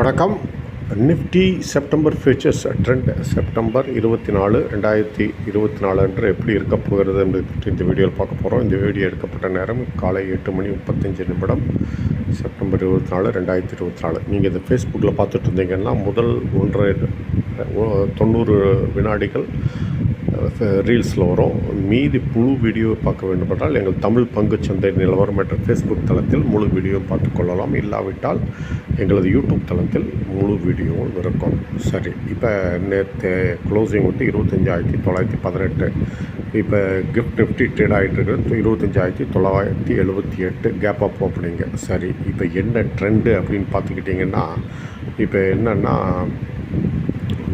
வணக்கம். Nifty September futures trend September இருபத்தி நாலு ரெண்டாயிரத்தி இருபத்தி நாலு அன்று எப்படி இருக்க போகிறது என்பதை பற்றி இந்த வீடியோவில் பார்க்க போகிறோம் இந்த வீடியோ எடுக்கப்பட்ட நேரம் காலை எட்டு மணி முப்பத்தஞ்சு நிமிடம் செப்டம்பர் இருபத்தி நாலு ரெண்டாயிரத்தி இருபத்தி நாலு. நீங்கள் இந்த ஃபேஸ்புக்கில் பார்த்துட்டு இருந்தீங்கன்னா முதல் ஒன்றரை தொண்ணூறு வினாடிகள் ரீல்ஸில் வரும். மீதி முழு வீடியோ பார்க்க வேண்டுமென்றால் எங்கள் தமிழ் பங்குச்சந்தை நிலவரம் என்ற ஃபேஸ்புக் தளத்தில் முழு வீடியோ பார்த்துக்கொள்ளலாம் இல்லாவிட்டால் எங்களது யூடியூப் தளத்தில் முழு வீடியோவும் இருக்கும். சரி இப்போ நேற்று க்ளோசிங் வந்து இருபத்தஞ்சாயிரத்தி தொள்ளாயிரத்தி பதினெட்டு. இப்போ கிஃப்ட் நிஃப்டி ட்ரேட் ஆகிட்டு இருக்கிறது இருபத்தஞ்சாயிரத்தி தொள்ளாயிரத்தி எழுபத்தி எட்டு கேப் அப் ஓப்பனிங்க சரி இப்போ என்ன ட்ரெண்டு அப்படின்னு பார்த்துக்கிட்டிங்கன்னா இப்போ என்னென்னா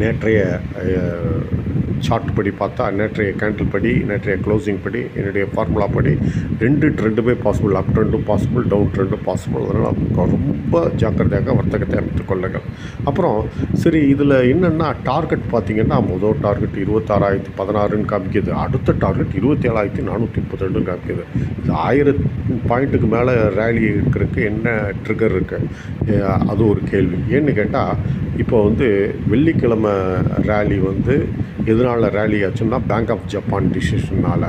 நேற்றைய சார்ட் படி பார்த்தா நேற்றைய கேண்டில் படி நேற்றைய க்ளோசிங் படி என்னுடைய ஃபார்முலா படி ரெண்டு ட்ரெண்டுமே பாசிபிள் அப் ட்ரெண்டும் பாசிபிள் டவுன் ட்ரெண்டும் பாசிபிள் அதனால் ரொம்ப ஜாக்கிரதையாக வர்த்தகத்தை அமைத்துக் கொள்ளுங்கள். அப்புறம் சரி இதில் என்னென்னா டார்கெட் பார்த்தீங்கன்னா முதல் டார்கெட் இருபத்தாறாயிரத்தி பதினாறுன்னு காமிக்குது. அடுத்த டார்கெட் இருபத்தேழாயிரத்தி நானூற்றி முப்பத்தி ரெண்டுன்னு காமிக்குது. இது ஆயிரம் பாயிண்ட்டுக்கு மேலே ரேலி இருக்கிறதுக்கு என்ன ட்ரிகர் இருக்குது அது ஒரு கேள்வி. ஏன்னு கேட்டால் இப்போ வந்து வெள்ளிக்கிழமை ரேலி வந்து எதனால் ரேலி ஆச்சுன்னா பேங்க் ஆஃப் ஜப்பான் டிசிஷனால்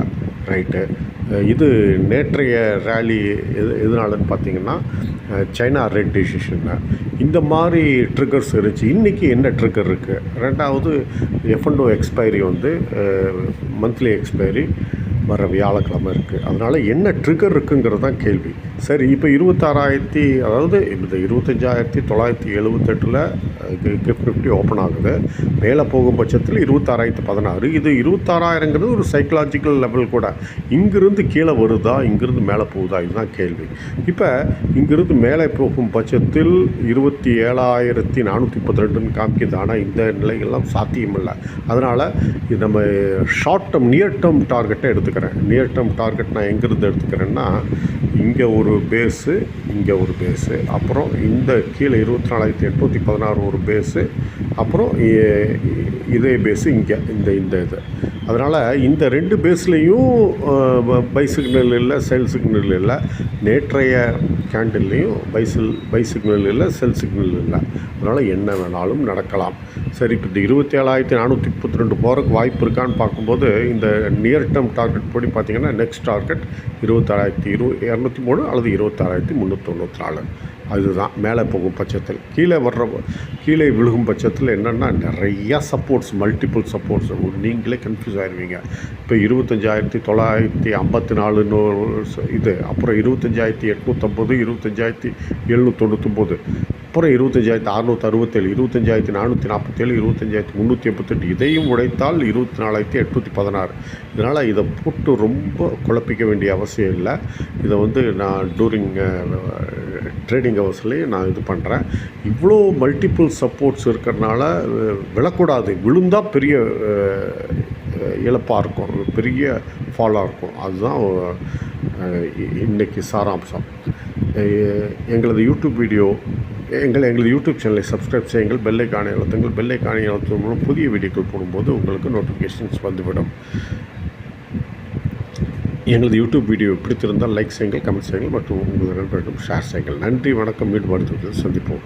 ரைட்டு இது நேற்றைய ரேலி எது எதனாலன்னு பார்த்தீங்கன்னா சைனா ரெட் டிசிஷன் இந்த மாதிரி ட்ரிகர்ஸ் இருந்துச்சு. இன்றைக்கி என்ன ட்ரிகர் இருக்குது ரெண்டாவது எஃப்என்டோ எக்ஸ்பைரி வந்து மந்த்லி எக்ஸ்பைரி வர வியாழக்கிழமை இருக்குது அதனால் என்ன ட்ரிகர் இருக்குங்கிறது தான் கேள்வி. சரி இப்போ இருபத்தாறாயிரத்தி அதாவது இந்த இருபத்தஞ்சாயிரத்தி தொள்ளாயிரத்தி எழுபத்தெட்டில் கிஃப்ட் ஃபிஃப்டி ஓப்பன் ஆகுது. மேலே போகும் பட்சத்தில் இருபத்தாறாயிரத்தி பதினாறு. இது இருபத்தாறாயிரங்கிறது ஒரு சைக்கலாஜிக்கல் லெவல் கூட. இங்கிருந்து கீழே வருதா இங்கிருந்து மேலே போகுதா இதுதான் கேள்வி. இப்போ இங்கிருந்து மேலே போகும் பட்சத்தில் இருபத்தி ஏழாயிரத்தி நானூற்றி முப்பத்தி ரெண்டுன்னு காமிக்குது. ஆனால் இந்த நிலைகள்லாம் சாத்தியமில்லை. அதனால் இது நம்ம ஷார்ட் டேர்ம் நியர் டேர்ம் டார்கெட்டை எடுத்துக்கிறேன். நியர் டேர்ம் டார்கெட் நான் எங்கேருந்து எடுத்துக்கிறேன்னா இங்கே ஒரு ஒரு பேஸு இங்கே ஒரு பேஸு அப்புறம் இந்த கீழே இருபத்தி நாலாயிரத்தி எட்நூற்றி பதினாறு ஒரு பேஸு அப்புறம் இதே பேஸு இங்கே இந்த இந்த இது. அதனால் இந்த ரெண்டு பேஸ்லேயும் பை சிக்னல் இல்லை செல் சிக்னல் இல்லை. நேற்றைய கேண்டில்லையும் பை செல் பை சிக்னல் இல்லை செல் சிக்னல் இல்லை. அதனால் என்ன வேணாலும் நடக்கலாம். சரி இப்போ இந்த இருபத்தி ஏழாயிரத்தி நானூற்றி முப்பத்தி ரெண்டு போகிறக்கு வாய்ப்பு இருக்கான்னு பார்க்கும்போது இந்த நியர் டேர்ம் டார்கெட் படி பார்த்திங்கன்னா நெக்ஸ்ட் டார்கெட் இருபத்தாறாயிரத்தி இரு இரநூத்தி மூணு அல்லது இருபத்தாறாயிரத்தி முந்நூற்றி நாலு. அதுதான் மேலே போகும் பட்சத்தில். கீழே வர்ற கீழே விழுகும் பட்சத்தில் என்னென்னா நிறையா சப்போர்ட்ஸ் மல்டிபிள் சப்போர்ட்ஸ் நீங்களே கன்ஃபியூஸ் ஆயிடுவீங்க இப்போ இருபத்தஞ்சாயிரத்தி தொள்ளாயிரத்தி ஐம்பத்தி நாலுன்னு இது அப்புறம் இருபத்தஞ்சாயிரத்தி எட்நூற்றம்பது இருபத்தஞ்சாயிரத்தி எழுநூற்றி தொண்ணூற்றொம்பது அப்புறம் இருபத்தஞ்சாயிரத்தி அறுநூற்றி அறுபத்தேழு இருபத்தஞ்சாயிரத்தி நானூற்றி நாற்பத்தேழு இருபத்தஞ்சாயிரத்தி முந்நூற்றி எண்பத்தெட்டு இதையும் உடைத்தால் இருபத்தி நாலாயிரத்தி எட்நூற்றி பதினாறு இதனால் இதை போட்டு ரொம்ப குழப்பிக்க வேண்டிய அவசியம் இல்லை. இதை வந்து நான் டூரிங் ட்ரேடிங் ஹவர்ஸ்லேயே நான் இது பண்ணுறேன் இவ்வளோ மல்டிபிள் சப்போர்ட்ஸ் இருக்கிறனால விழக்கூடாது. விழுந்தால் பெரிய இழப்பாக இருக்கும். பெரிய ஃபாலாக இருக்கும். அதுதான் இன்றைக்கி இன்னைக்கு சாராம்சம். எங்களது யூடியூப் வீடியோ எங்கள் எங்களது யூடியூப் சேனலை சப்ஸ்கிரைப் செய்யுங்கள் பெல்லை காணி அழுத்துங்கள் பெல்லை காணி அழுத்தும் மூலம் புதிய வீடியோக்கள் போடும்போது உங்களுக்கு நோட்டிஃபிகேஷன்ஸ் வந்துவிடும். எங்களது யூடியூப் வீடியோ பிடித்திருந்தால் லைக் செய்யுங்கள் கமெண்ட் செய்யுங்கள் மற்றும் உங்கள் நண்பர்களிடம் ஷேர் செய்யுங்கள். நன்றி வணக்கம் மீண்டும் அடுத்த சந்திப்போம்.